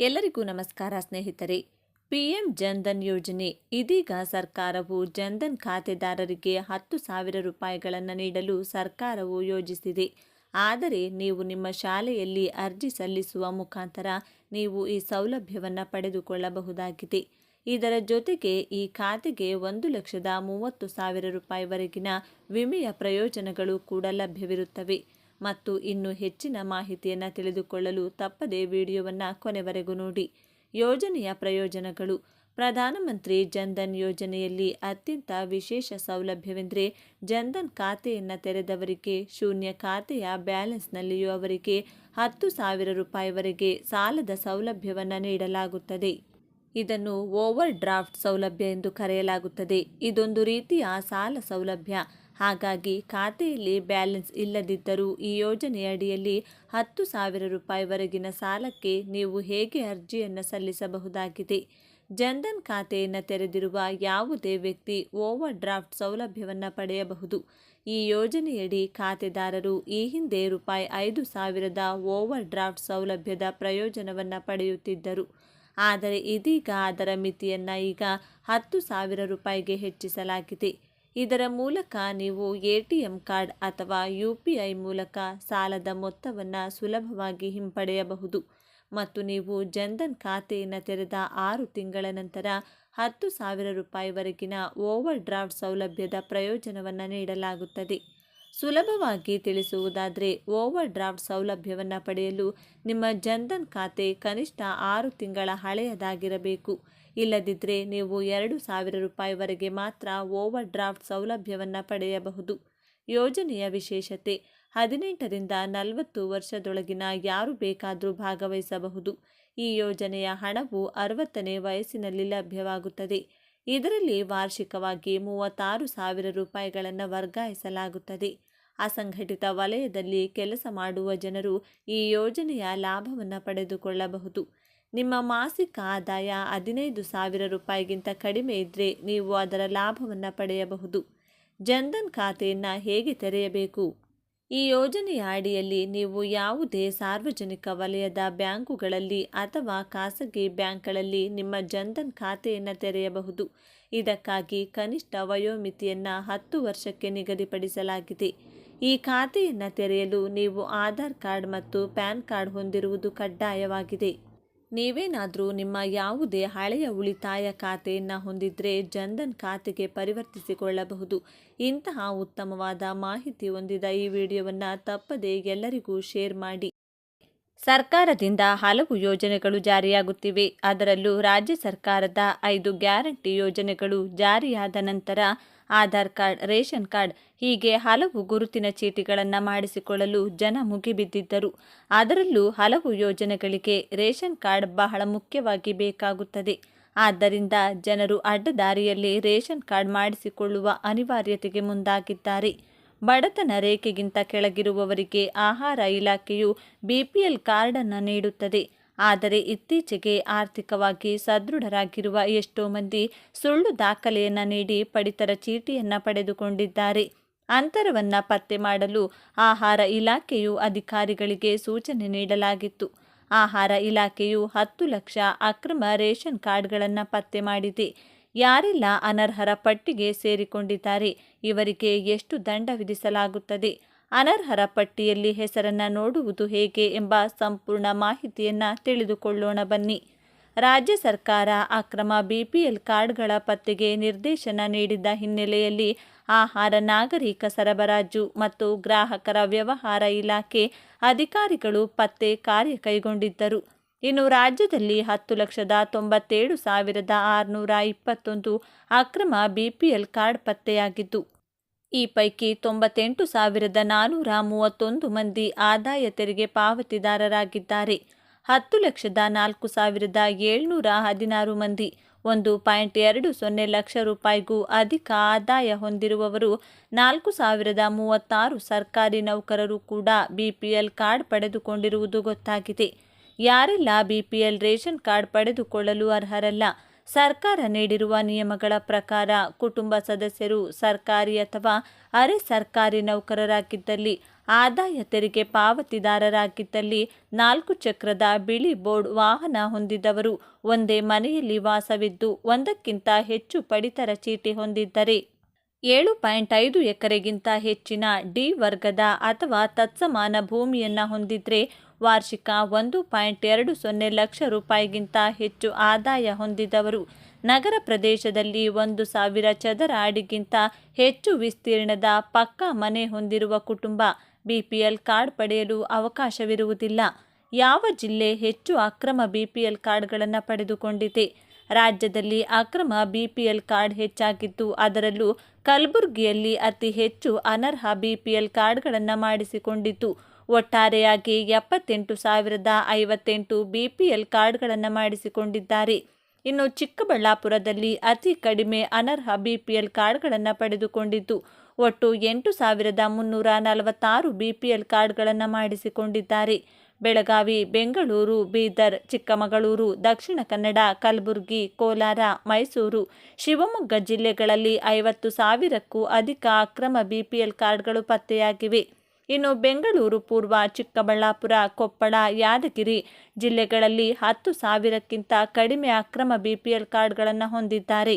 ಎಲ್ಲರಿಗೂ ನಮಸ್ಕಾರ ಸ್ನೇಹಿತರೆ. ಪಿಎಂ ಜನ್ಧನ್ ಯೋಜನೆ ಇದೀಗ ಸರ್ಕಾರವು ಜನ್ಧನ್ ಖಾತೆದಾರರಿಗೆ ಹತ್ತು ಸಾವಿರ ರೂಪಾಯಿಗಳನ್ನು ನೀಡಲು ಸರ್ಕಾರವು ಯೋಜಿಸಿದೆ. ಆದರೆ ನೀವು ನಿಮ್ಮ ಶಾಲೆಯಲ್ಲಿ ಅರ್ಜಿ ಸಲ್ಲಿಸುವ ಮುಖಾಂತರ ನೀವು ಈ ಸೌಲಭ್ಯವನ್ನು ಪಡೆದುಕೊಳ್ಳಬಹುದಾಗಿದೆ. ಇದರ ಜೊತೆಗೆ ಈ ಖಾತೆಗೆ ಒಂದು ಲಕ್ಷದ ಮೂವತ್ತು ಸಾವಿರ ರೂಪಾಯಿವರೆಗಿನ ವಿಮೆಯ ಪ್ರಯೋಜನಗಳು ಕೂಡ ಲಭ್ಯವಿರುತ್ತವೆ. ಮತ್ತು ಇನ್ನು ಹೆಚ್ಚಿನ ಮಾಹಿತಿಯನ್ನು ತಿಳಿದುಕೊಳ್ಳಲು ತಪ್ಪದೇ ವಿಡಿಯೋವನ್ನು ಕೊನೆವರೆಗೂ ನೋಡಿ. ಯೋಜನೆಯ ಪ್ರಯೋಜನಗಳು. ಪ್ರಧಾನಮಂತ್ರಿ ಜನ್ಧನ್ ಯೋಜನೆಯಲ್ಲಿ ಅತ್ಯಂತ ವಿಶೇಷ ಸೌಲಭ್ಯವೆಂದರೆ ಜನ್ಧನ್ ಖಾತೆಯನ್ನು ತೆರೆದವರಿಗೆ, ಶೂನ್ಯ ಖಾತೆಯ ಬ್ಯಾಲೆನ್ಸ್ನಲ್ಲಿಯೂ ಅವರಿಗೆ ಹತ್ತು ಸಾವಿರ ರೂಪಾಯಿವರೆಗೆ ಸಾಲದ ಸೌಲಭ್ಯವನ್ನು ನೀಡಲಾಗುತ್ತದೆ. ಇದನ್ನು ಓವರ್ ಡ್ರಾಫ್ಟ್ ಸೌಲಭ್ಯ ಎಂದು ಕರೆಯಲಾಗುತ್ತದೆ. ಇದೊಂದು ರೀತಿಯ ಸಾಲ ಸೌಲಭ್ಯ. ಹಾಗಾಗಿ ಖಾತೆಯಲ್ಲಿ ಬ್ಯಾಲೆನ್ಸ್ ಇಲ್ಲದಿದ್ದರೂ ಈ ಯೋಜನೆಯಡಿಯಲ್ಲಿ ಹತ್ತು ಸಾವಿರ ರೂಪಾಯಿವರೆಗಿನ ಸಾಲಕ್ಕೆ ನೀವು ಹೇಗೆ ಅರ್ಜಿಯನ್ನು ಸಲ್ಲಿಸಬಹುದಾಗಿದೆ? ಜನ್ಧನ್ ಖಾತೆಯನ್ನು ತೆರೆದಿರುವ ಯಾವುದೇ ವ್ಯಕ್ತಿ ಓವರ್ ಡ್ರಾಫ್ಟ್ ಸೌಲಭ್ಯವನ್ನು ಪಡೆಯಬಹುದು. ಈ ಯೋಜನೆಯಡಿ ಖಾತೆದಾರರು ಈ ಹಿಂದೆ ರೂಪಾಯಿ ಐದು ಸಾವಿರದ ಓವರ್ ಡ್ರಾಫ್ಟ್ ಸೌಲಭ್ಯದ ಪ್ರಯೋಜನವನ್ನು ಪಡೆಯುತ್ತಿದ್ದರು. ಆದರೆ ಇದೀಗ ಅದರ ಮಿತಿಯನ್ನು ಈಗ ಹತ್ತು ಸಾವಿರ ರೂಪಾಯಿಗೆ ಹೆಚ್ಚಿಸಲಾಗಿದೆ. ಇದರ ಮೂಲಕ ನೀವು ಎ ಟಿ ಎಂ ಕಾರ್ಡ್ ಅಥವಾ ಯು ಪಿ ಐ ಮೂಲಕ ಸಾಲದ ಮೊತ್ತವನ್ನು ಸುಲಭವಾಗಿ ಹಿಂಪಡೆಯಬಹುದು ಮತ್ತು ನೀವು ಜನ್ಧನ್ ಖಾತೆಯನ್ನು ತೆರೆದ ಆರು ತಿಂಗಳ ನಂತರ ಹತ್ತು ಸಾವಿರ ರೂಪಾಯಿವರೆಗಿನ ಓವರ್ ಡ್ರಾಫ್ಟ್ ಸೌಲಭ್ಯದ ಪ್ರಯೋಜನವನ್ನು ನೀಡಲಾಗುತ್ತದೆ. ಸುಲಭವಾಗಿ ತಿಳಿಸುವುದಾದರೆ ಓವರ್ ಡ್ರಾಫ್ಟ್ ಸೌಲಭ್ಯವನ್ನು ಪಡೆಯಲು ನಿಮ್ಮ ಜನ್ಧನ್ ಖಾತೆ ಕನಿಷ್ಠ ಆರು ತಿಂಗಳ ಹಳೆಯದಾಗಿರಬೇಕು. ಇಲ್ಲದಿದ್ದರೆ ನೀವು ಎರಡು ಸಾವಿರ ರೂಪಾಯಿವರೆಗೆ ಮಾತ್ರ ಓವರ್ ಡ್ರಾಫ್ಟ್ ಸೌಲಭ್ಯವನ್ನು ಪಡೆಯಬಹುದು. ಯೋಜನೆಯ ವಿಶೇಷತೆ, ಹದಿನೆಂಟರಿಂದ ನಲವತ್ತು ವರ್ಷದೊಳಗಿನ ಯಾರು ಬೇಕಾದರೂ ಭಾಗವಹಿಸಬಹುದು. ಈ ಯೋಜನೆಯ ಹಣವು ಅರವತ್ತನೇ ವಯಸ್ಸಿನಲ್ಲಿ ಲಭ್ಯವಾಗುತ್ತದೆ. ಇದರಲ್ಲಿ ವಾರ್ಷಿಕವಾಗಿ ಮೂವತ್ತಾರು ಸಾವಿರ ರೂಪಾಯಿಗಳನ್ನು ವರ್ಗಾಯಿಸಲಾಗುತ್ತದೆ. ಅಸಂಘಟಿತ ವಲಯದಲ್ಲಿ ಕೆಲಸ ಮಾಡುವ ಜನರು ಈ ಯೋಜನೆಯ ಲಾಭವನ್ನು ಪಡೆದುಕೊಳ್ಳಬಹುದು. ನಿಮ್ಮ ಮಾಸಿಕ ಆದಾಯ ಹದಿನೈದು ಸಾವಿರ ರೂಪಾಯಿಗಿಂತ ಕಡಿಮೆ ಇದ್ದರೆ ನೀವು ಅದರ ಲಾಭವನ್ನು ಪಡೆಯಬಹುದು. ಜನ್ಧನ್ ಖಾತೆಯನ್ನು ಹೇಗೆ ತೆರೆಯಬೇಕು? ಈ ಯೋಜನೆಯ ಅಡಿಯಲ್ಲಿ ನೀವು ಯಾವುದೇ ಸಾರ್ವಜನಿಕ ವಲಯದ ಬ್ಯಾಂಕುಗಳಲ್ಲಿ ಅಥವಾ ಖಾಸಗಿ ಬ್ಯಾಂಕ್ಗಳಲ್ಲಿ ನಿಮ್ಮ ಜನ್ಧನ್ ಖಾತೆಯನ್ನು ತೆರೆಯಬಹುದು. ಇದಕ್ಕಾಗಿ ಕನಿಷ್ಠ ವಯೋಮಿತಿಯನ್ನು ಹತ್ತು ವರ್ಷಕ್ಕೆ ನಿಗದಿಪಡಿಸಲಾಗಿದೆ. ಈ ಖಾತೆಯನ್ನು ತೆರೆಯಲು ನೀವು ಆಧಾರ್ ಕಾರ್ಡ್ ಮತ್ತು ಪ್ಯಾನ್ ಕಾರ್ಡ್ ಹೊಂದಿರುವುದು ಕಡ್ಡಾಯವಾಗಿದೆ. ನೀವೇನಾದರೂ ನಿಮ್ಮ ಯಾವುದೇ ಹಳೆಯ ಉಳಿತಾಯ ಖಾತೆಯನ್ನು ಹೊಂದಿದ್ರೆ ಜನ್ಧನ್ ಖಾತೆಗೆ ಪರಿವರ್ತಿಸಿಕೊಳ್ಳಬಹುದು. ಇಂತಹ ಉತ್ತಮವಾದ ಮಾಹಿತಿ ಹೊಂದಿದ ಈ ವಿಡಿಯೋವನ್ನು ತಪ್ಪದೇ ಎಲ್ಲರಿಗೂ ಶೇರ್ ಮಾಡಿ. ಸರ್ಕಾರದಿಂದ ಹಲವು ಯೋಜನೆಗಳು ಜಾರಿಯಾಗುತ್ತಿವೆ. ಅದರಲ್ಲೂ ರಾಜ್ಯ ಸರ್ಕಾರದ ಐದು ಗ್ಯಾರಂಟಿ ಯೋಜನೆಗಳು ಜಾರಿಯಾದ ನಂತರ ಆಧಾರ್ ಕಾರ್ಡ್, ರೇಷನ್ ಕಾರ್ಡ್ ಹೀಗೆ ಹಲವು ಗುರುತಿನ ಚೀಟಿಗಳನ್ನು ಮಾಡಿಸಿಕೊಳ್ಳಲು ಜನ ಮುಗಿಬಿದ್ದಿದ್ದರು. ಅದರಲ್ಲೂ ಹಲವು ಯೋಜನೆಗಳಿಗೆ ರೇಷನ್ ಕಾರ್ಡ್ ಬಹಳ ಮುಖ್ಯವಾಗಿ ಬೇಕಾಗುತ್ತದೆ. ಆದ್ದರಿಂದ ಜನರು ಅಡ್ಡದಾರಿಯಲ್ಲಿ ರೇಷನ್ ಕಾರ್ಡ್ ಮಾಡಿಸಿಕೊಳ್ಳುವ ಅನಿವಾರ್ಯತೆಗೆ ಮುಂದಾಗಿದ್ದಾರೆ. ಬಡತನ ರೇಖೆಗಿಂತ ಕೆಳಗಿರುವವರಿಗೆ ಆಹಾರ ಇಲಾಖೆಯು ಬಿಪಿಎಲ್ ಕಾರ್ಡನ್ನು ನೀಡುತ್ತದೆ. ಆದರೆ ಇತ್ತೀಚೆಗೆ ಆರ್ಥಿಕವಾಗಿ ಸದೃಢರಾಗಿರುವ ಎಷ್ಟೋ ಮಂದಿ ಸುಳ್ಳು ದಾಖಲೆಯನ್ನು ನೀಡಿ ಪಡಿತರ ಚೀಟಿಯನ್ನು ಪಡೆದುಕೊಂಡಿದ್ದಾರೆ. ಅಂತರವನ್ನು ಪತ್ತೆ ಮಾಡಲು ಆಹಾರ ಇಲಾಖೆಯು ಅಧಿಕಾರಿಗಳಿಗೆ ಸೂಚನೆ ನೀಡಲಾಗಿತ್ತು. ಆಹಾರ ಇಲಾಖೆಯು ಹತ್ತು ಲಕ್ಷ ಅಕ್ರಮ ರೇಷನ್ ಕಾರ್ಡ್ಗಳನ್ನು ಪತ್ತೆ ಮಾಡಿದೆ. ಯಾರೆಲ್ಲ ಅನರ್ಹರ ಪಟ್ಟಿಗೆ ಸೇರಿಕೊಂಡಿದ್ದಾರೆ, ಇವರಿಗೆ ಎಷ್ಟು ದಂಡ ವಿಧಿಸಲಾಗುತ್ತದೆ? ಅನರ್ಹರ ಪಟ್ಟಿಯಲ್ಲಿ ಹೆಸರನ್ನು ನೋಡುವುದು ಹೇಗೆ ಎಂಬ ಸಂಪೂರ್ಣ ಮಾಹಿತಿಯನ್ನು ತಿಳಿದುಕೊಳ್ಳೋಣ ಬನ್ನಿ. ರಾಜ್ಯ ಸರ್ಕಾರ ಅಕ್ರಮ ಬಿಪಿಎಲ್ ಕಾರ್ಡ್ಗಳ ಪತ್ತೆಗೆ ನಿರ್ದೇಶನ ನೀಡಿದ್ದ ಹಿನ್ನೆಲೆಯಲ್ಲಿ ಆಹಾರ, ನಾಗರಿಕ ಸರಬರಾಜು ಮತ್ತು ಗ್ರಾಹಕರ ವ್ಯವಹಾರ ಇಲಾಖೆ ಅಧಿಕಾರಿಗಳು ಪತ್ತೆ ಕಾರ್ಯ ಕೈಗೊಂಡಿದ್ದರು ಇನ್ನು ರಾಜ್ಯದಲ್ಲಿ ಹತ್ತು ಲಕ್ಷದ ತೊಂಬತ್ತೇಳು ಸಾವಿರದ ಆರುನೂರ ಇಪ್ಪತ್ತೊಂದು ಅಕ್ರಮ ಬಿಪಿಎಲ್ ಕಾರ್ಡ್ ಪತ್ತೆಯಾಗಿದ್ದು ಈ ಪೈಕಿ ತೊಂಬತ್ತೆಂಟು ಸಾವಿರದ ನಾನ್ನೂರ ಮೂವತ್ತೊಂದು ಮಂದಿ ಆದಾಯ ತೆರಿಗೆ ಪಾವತಿದಾರರಾಗಿದ್ದಾರೆ. ಹತ್ತು ಲಕ್ಷದ ನಾಲ್ಕು ಸಾವಿರದ ಏಳ್ನೂರ ಹದಿನಾರು ಮಂದಿ, ಒಂದು ಪಾಯಿಂಟ್ ಎರಡು ಸೊನ್ನೆ ಲಕ್ಷ ರೂಪಾಯಿಗೂ ಅಧಿಕ ಆದಾಯ ಹೊಂದಿರುವವರು ನಾಲ್ಕು ಸಾವಿರದ ಮೂವತ್ತಾರು ಸರ್ಕಾರಿ ನೌಕರರು ಕೂಡ ಬಿಪಿಎಲ್ ಕಾರ್ಡ್ ಪಡೆದುಕೊಂಡಿರುವುದು ಗೊತ್ತಾಗಿದೆ. ಯಾರೆಲ್ಲ ಬಿಪಿಎಲ್ ರೇಷನ್ ಕಾರ್ಡ್ ಪಡೆದುಕೊಳ್ಳಲು ಅರ್ಹರಲ್ಲ ಸರ್ಕಾರ ನೀಡಿರುವ ನಿಯಮಗಳ ಪ್ರಕಾರ ಕುಟುಂಬ ಸದಸ್ಯರು ಸರ್ಕಾರಿ ಅಥವಾ ಅರೆ ಸರ್ಕಾರಿ ನೌಕರರಾಗಿದ್ದಲ್ಲಿ, ಆದಾಯ ತೆರಿಗೆ ಪಾವತಿದಾರರಾಗಿದ್ದಲ್ಲಿ ನಾಲ್ಕು ಚಕ್ರದ ಬಿಳಿ ಬೋರ್ಡ್ ವಾಹನ ಹೊಂದಿದವರು, ಒಂದೇ ಮನೆಯಲ್ಲಿ ವಾಸವಿದ್ದು ಒಂದಕ್ಕಿಂತ ಹೆಚ್ಚು ಪಡಿತರ ಚೀಟಿ ಹೊಂದಿದ್ದರೆ ಏಳು ಪಾಯಿಂಟ್ ಐದು ಎಕರೆಗಿಂತ ಹೆಚ್ಚಿನ ಡಿ ವರ್ಗದ ಅಥವಾ ತತ್ಸಮಾನ ಭೂಮಿಯನ್ನು ಹೊಂದಿದ್ರೆ ವಾರ್ಷಿಕ ಒಂದು ಪಾಯಿಂಟ್ ಎರಡು ಸೊನ್ನೆ ಲಕ್ಷ ರೂಪಾಯಿಗಿಂತ ಹೆಚ್ಚು ಆದಾಯ ಹೊಂದಿದವರು. ನಗರ ಪ್ರದೇಶದಲ್ಲಿ ಒಂದು ಸಾವಿರ ಚದರ ಅಡಿಗಿಂತ ಹೆಚ್ಚು ವಿಸ್ತೀರ್ಣದ ಪಕ್ಕಾ ಮನೆ ಹೊಂದಿರುವ ಕುಟುಂಬ ಬಿಪಿಎಲ್ ಕಾರ್ಡ್ ಪಡೆಯಲು ಅವಕಾಶವಿರುವುದಿಲ್ಲ. ಯಾವ ಜಿಲ್ಲೆ ಹೆಚ್ಚು ಅಕ್ರಮ ಬಿಪಿಎಲ್ ಕಾರ್ಡ್ಗಳನ್ನು ಪಡೆದುಕೊಂಡಿದೆ? ರಾಜ್ಯದಲ್ಲಿ ಅಕ್ರಮ ಬಿಪಿಎಲ್ ಕಾರ್ಡ್ ಹೆಚ್ಚಾಗಿದ್ದು ಅದರಲ್ಲೂ ಕಲಬುರಗಿಯಲ್ಲಿ ಅತಿ ಹೆಚ್ಚು ಅನರ್ಹ ಬಿಪಿಎಲ್ ಕಾರ್ಡ್ಗಳನ್ನು ಮಾಡಿಸಿಕೊಂಡಿತು ಒಟ್ಟಾರೆಯಾಗಿ ಎಪ್ಪತ್ತೆಂಟು ಸಾವಿರದ ಐವತ್ತೆಂಟು ಬಿಪಿಎಲ್ ಕಾರ್ಡ್ಗಳನ್ನು ಮಾಡಿಸಿಕೊಂಡಿದ್ದಾರೆ. ಇನ್ನು ಚಿಕ್ಕಬಳ್ಳಾಪುರದಲ್ಲಿ ಅತಿ ಕಡಿಮೆ ಅನರ್ಹ ಬಿಪಿಎಲ್ ಕಾರ್ಡ್ಗಳನ್ನು ಪಡೆದುಕೊಂಡಿದ್ದು ಒಟ್ಟು ಎಂಟು ಸಾವಿರದ ಮುನ್ನೂರ ನಲವತ್ತಾರು ಬಿಪಿಎಲ್ ಕಾರ್ಡ್ಗಳನ್ನು ಮಾಡಿಸಿಕೊಂಡಿದ್ದಾರೆ. ಬೆಳಗಾವಿ, ಬೆಂಗಳೂರು, ಬೀದರ್, ಚಿಕ್ಕಮಗಳೂರು, ದಕ್ಷಿಣ ಕನ್ನಡ, ಕಲಬುರಗಿ, ಕೋಲಾರ, ಮೈಸೂರು, ಶಿವಮೊಗ್ಗ ಜಿಲ್ಲೆಗಳಲ್ಲಿ ಐವತ್ತು ಸಾವಿರಕ್ಕೂ ಅಧಿಕ ಅಕ್ರಮ ಬಿಪಿಎಲ್ ಕಾರ್ಡ್ಗಳು ಪತ್ತೆಯಾಗಿವೆ. ಇನ್ನು ಬೆಂಗಳೂರು, ಪೂರ್ವ ಚಿಕ್ಕಬಳ್ಳಾಪುರ, ಕೊಪ್ಪಳ, ಯಾದಗಿರಿ ಜಿಲ್ಲೆಗಳಲ್ಲಿ ಹತ್ತು ಸಾವಿರಕ್ಕಿಂತ ಕಡಿಮೆ ಅಕ್ರಮ ಬಿಪಿಎಲ್ ಕಾರ್ಡ್ಗಳನ್ನು ಹೊಂದಿದ್ದಾರೆ.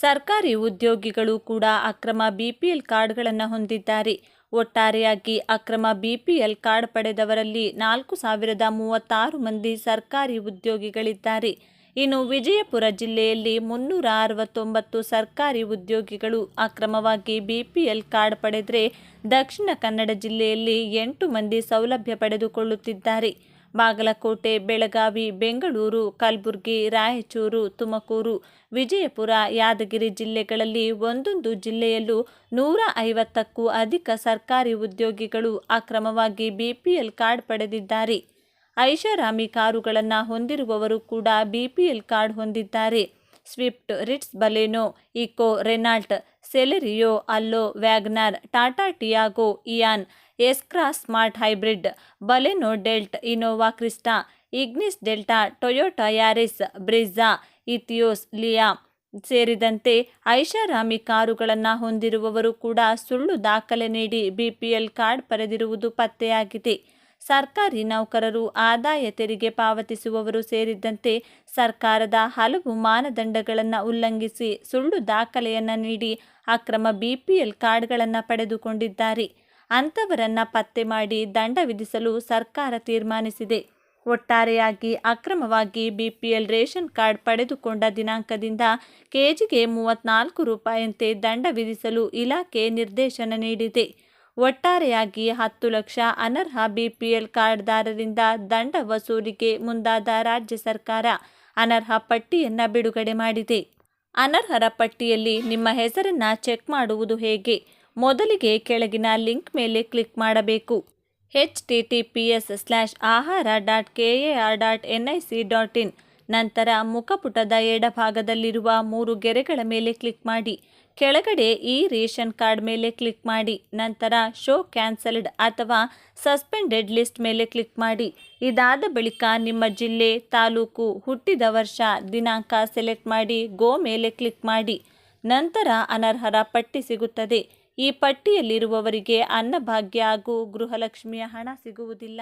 ಸರ್ಕಾರಿ ಉದ್ಯೋಗಿಗಳು ಕೂಡ ಅಕ್ರಮ ಬಿಪಿಎಲ್ ಕಾರ್ಡ್ಗಳನ್ನು ಹೊಂದಿದ್ದಾರೆ. ಒಟ್ಟಾರೆಯಾಗಿ ಅಕ್ರಮ ಬಿಪಿಎಲ್ ಕಾರ್ಡ್ ಪಡೆದವರಲ್ಲಿ ನಾಲ್ಕು ಸಾವಿರದ ಮೂವತ್ತಾರು ಮಂದಿ ಸರ್ಕಾರಿ ಉದ್ಯೋಗಿಗಳಿದ್ದಾರೆ. ಇನ್ನು ವಿಜಯಪುರ ಜಿಲ್ಲೆಯಲ್ಲಿ ಮುನ್ನೂರ ಅರವತ್ತೊಂಬತ್ತು ಸರ್ಕಾರಿ ಉದ್ಯೋಗಿಗಳು ಅಕ್ರಮವಾಗಿ ಬಿಪಿಎಲ್ ಕಾರ್ಡ್ ಪಡೆದರೆ ದಕ್ಷಿಣ ಕನ್ನಡ ಜಿಲ್ಲೆಯಲ್ಲಿ ಎಂಟು ಮಂದಿ ಸೌಲಭ್ಯ ಪಡೆದುಕೊಳ್ಳುತ್ತಿದ್ದಾರೆ. ಬಾಗಲಕೋಟೆ, ಬೆಳಗಾವಿ, ಬೆಂಗಳೂರು, ಕಲಬುರಗಿ, ರಾಯಚೂರು, ತುಮಕೂರು, ವಿಜಯಪುರ, ಯಾದಗಿರಿ ಜಿಲ್ಲೆಗಳಲ್ಲಿ ಒಂದೊಂದು ಜಿಲ್ಲೆಯಲ್ಲೂ ನೂರ ಐವತ್ತಕ್ಕೂ ಅಧಿಕ ಸರ್ಕಾರಿ ಉದ್ಯೋಗಿಗಳು ಅಕ್ರಮವಾಗಿ ಬಿಪಿಎಲ್ ಕಾರ್ಡ್ ಪಡೆದಿದ್ದಾರೆ. ಐಷಾರಾಮಿ ಕಾರುಗಳನ್ನು ಹೊಂದಿರುವವರು ಕೂಡ ಬಿಪಿಎಲ್ ಕಾರ್ಡ್ ಹೊಂದಿದ್ದಾರೆ. Swift Ritz Baleno, Eeco, Renault, Celerio, ಅಲ್ಲೋ, WagonR, Tata, Tiago, Eon S Cross smart hybrid Baleno delt Innova Crysta Ignis Delta Toyota Yaris Brezza Etios Liva ಸೇರಿದಂತೆ ಐಷಾರಾಮಿ ಕಾರುಗಳನ್ನು ಹೊಂದಿರುವವರು ಕೂಡ ಸುಳ್ಳು ದಾಖಲೆ ನೀಡಿ ಬಿಪಿಎಲ್ ಕಾರ್ಡ್ ಪಡೆದಿರುವುದು ಪತ್ತೆಯಾಗಿದೆ. ಸರ್ಕಾರಿ ನೌಕರರು ಆದಾಯ ತೆರಿಗೆ ಪಾವತಿಸುವವರು ಸೇರಿದಂತೆ ಸರ್ಕಾರದ ಹಲವು ಮಾನದಂಡಗಳನ್ನು ಉಲ್ಲಂಘಿಸಿ ಸುಳ್ಳು ದಾಖಲೆಯನ್ನು ನೀಡಿ ಅಕ್ರಮ ಬಿಪಿಎಲ್ ಕಾರ್ಡ್ಗಳನ್ನು ಪಡೆದುಕೊಂಡಿದ್ದಾರೆ. ಅಂಥವರನ್ನು ಪತ್ತೆ ಮಾಡಿ ದಂಡ ವಿಧಿಸಲು ಸರ್ಕಾರ ತೀರ್ಮಾನಿಸಿದೆ. ಒಟ್ಟಾರೆಯಾಗಿ ಅಕ್ರಮವಾಗಿ ಬಿಪಿಎಲ್ ರೇಷನ್ ಕಾರ್ಡ್ ಪಡೆದುಕೊಂಡ ದಿನಾಂಕದಿಂದ ಕೆಜಿಗೆ ಮೂವತ್ನಾಲ್ಕು ರೂಪಾಯಿಯಂತೆ ದಂಡ ವಿಧಿಸಲು ಇಲಾಖೆ ನಿರ್ದೇಶನ ನೀಡಿದೆ. ಒಟ್ಟಾರೆಯಾಗಿ ಹತ್ತು ಲಕ್ಷ ಅನರ್ಹ ಬಿಪಿಎಲ್ ಕಾರ್ಡ್ದಾರರಿಂದ ದಂಡ ವಸೂಲಿಗೆ ಮುಂದಾದ ರಾಜ್ಯ ಸರ್ಕಾರ ಅನರ್ಹ ಪಟ್ಟಿಯನ್ನು ಬಿಡುಗಡೆ ಮಾಡಿದೆ. ಅನರ್ಹರ ಪಟ್ಟಿಯಲ್ಲಿ ನಿಮ್ಮ ಹೆಸರನ್ನು ಚೆಕ್ ಮಾಡುವುದು ಹೇಗೆ? ಮೊದಲಿಗೆ ಕೆಳಗಿನ ಲಿಂಕ್ ಮೇಲೆ ಕ್ಲಿಕ್ ಮಾಡಬೇಕು. H T T P S slash ahara dot K A R dot N I C dot in. ನಂತರ ಮುಖಪುಟದ ಎಡಭಾಗದಲ್ಲಿರುವ ಮೂರು ಗೆರೆಗಳ ಮೇಲೆ ಕ್ಲಿಕ್ ಮಾಡಿ. ಕೆಳಗಡೆ ಈ ರೇಷನ್ ಕಾರ್ಡ್ ಮೇಲೆ ಕ್ಲಿಕ್ ಮಾಡಿ. ನಂತರ ಶೋ ಕ್ಯಾನ್ಸಲ್ಡ್ ಅಥವಾ ಸಸ್ಪೆಂಡೆಡ್ ಲಿಸ್ಟ್ ಮೇಲೆ ಕ್ಲಿಕ್ ಮಾಡಿ. ಇದಾದ ಬಳಿಕ ನಿಮ್ಮ ಜಿಲ್ಲೆ, ತಾಲೂಕು, ಹುಟ್ಟಿದ ವರ್ಷ, ದಿನಾಂಕ ಸೆಲೆಕ್ಟ್ ಮಾಡಿ, ಗೋ ಮೇಲೆ ಕ್ಲಿಕ್ ಮಾಡಿ. ನಂತರ ಅನರ್ಹರ ಪಟ್ಟಿ ಸಿಗುತ್ತದೆ. ಈ ಪಟ್ಟಿಯಲ್ಲಿರುವವರಿಗೆ ಅನ್ನಭಾಗ್ಯ ಹಾಗೂ ಗೃಹಲಕ್ಷ್ಮಿಯ ಹಣ ಸಿಗುವುದಿಲ್ಲ.